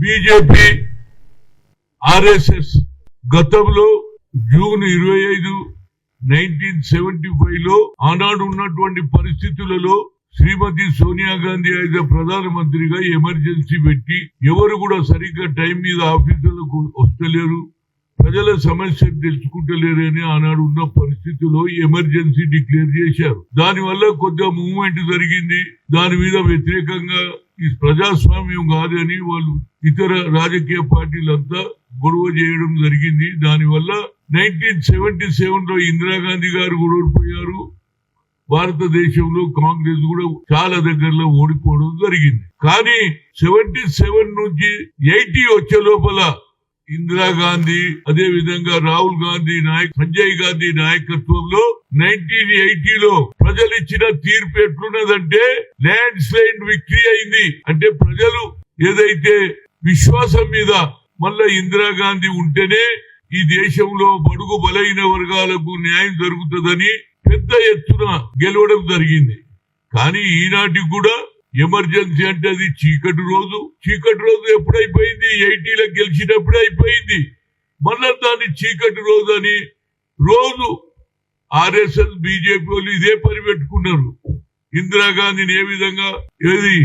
BJP RSS గతంలో June ఇరవై ఐదు నైన్టీన్ సెవెంటీ ఫైవ్లో ఆనాడు ఉన్నటువంటి పరిస్థితులలో శ్రీమతి సోనియా గాంధీ అయితే ప్రధానమంత్రిగా ఎమర్జెన్సీ పెట్టి ఎవరు కూడా సరిగ్గా టైం మీద ఆఫీసులకు వస్తలేరు ప్రజల సమస్యను తెలుసుకుంటలేరు అని ఆనాడు ఉన్న పరిస్థితుల్లో ఎమర్జెన్సీ డిక్లేర్ చేశారు. దానివల్ల కొద్దిగా మూవ్మెంట్ జరిగింది. దాని మీద వ్యతిరేకంగా ఈ ప్రజాస్వామ్యం కాదు అని వాళ్ళు ఇతర రాజకీయ పార్టీలంతా గొడవ చేయడం జరిగింది. దాని వల్ల నైన్టీన్ సెవెంటీ సెవెన్లో ఇందిరాగాంధీ గారు కూడా ఓడిపోయారు. భారతదేశంలో కాంగ్రెస్ కూడా చాలా దగ్గరలో ఓడిపోవడం జరిగింది. కానీ సెవెంటీ సెవెన్ నుంచి ఎయిటీ వచ్చే లోపల ఇందిరాగాంధీ అదే విధంగా రాహుల్ గాంధీ నాయక్ సంజయ్ గాంధీ నాయకత్వంలో నైన్టీన్ ఎయిటీలో ప్రజలు ఇచ్చిన తీర్పు ఎట్లున్నదంటే ల్యాండ్ స్లైడ్ విక్టరీ అయింది. అంటే ప్రజలు ఏదైతే విశ్వాసం మీద మళ్ళా ఇందిరాగాంధీ ఉంటేనే ఈ దేశంలో బడుగు బలైన వర్గాలకు న్యాయం జరుగుతుందని పెద్ద ఎత్తున గెలవడం జరిగింది. కానీ ఈనాటికి కూడా ఎమర్జెన్సీ అంటే అది చీకటి రోజు. చీకటి రోజు ఎప్పుడైపోయింది? ఎయిటీలో గెలిచినప్పుడు అయిపోయింది. మళ్ళా దాన్ని చీకటి రోజు అని రోజు ఆర్ఎస్ఎస్ బీజేపీ వాళ్ళు ఇదే పని పెట్టుకున్నారు. ఇందిరాగాంధీని ఏ విధంగా ఏది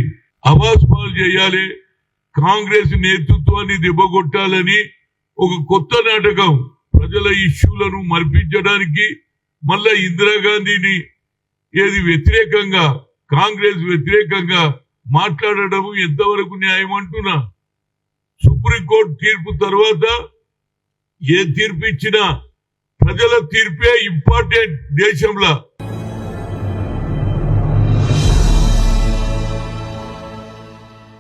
అవాస్ పాలు చేయాలి కాంగ్రెస్ నేతృత్వాన్ని దెబ్బగొట్టాలని ఒక కొత్త నాటకం ప్రజల ఇష్యూలను మర్పించడానికి మళ్ళా ఇందిరాగాంధీని ఏది వ్యతిరేకంగా కాంగ్రెస్ వ్యతిరేకంగా మాట్లాడడం ఎంతవరకు న్యాయం అంటున్నా? సుప్రీంకోర్టు తీర్పు తర్వాత ఏ తీర్పు ఇచ్చినా ప్రజల తీర్పే ఇంపార్టెంట్ దేశంలో.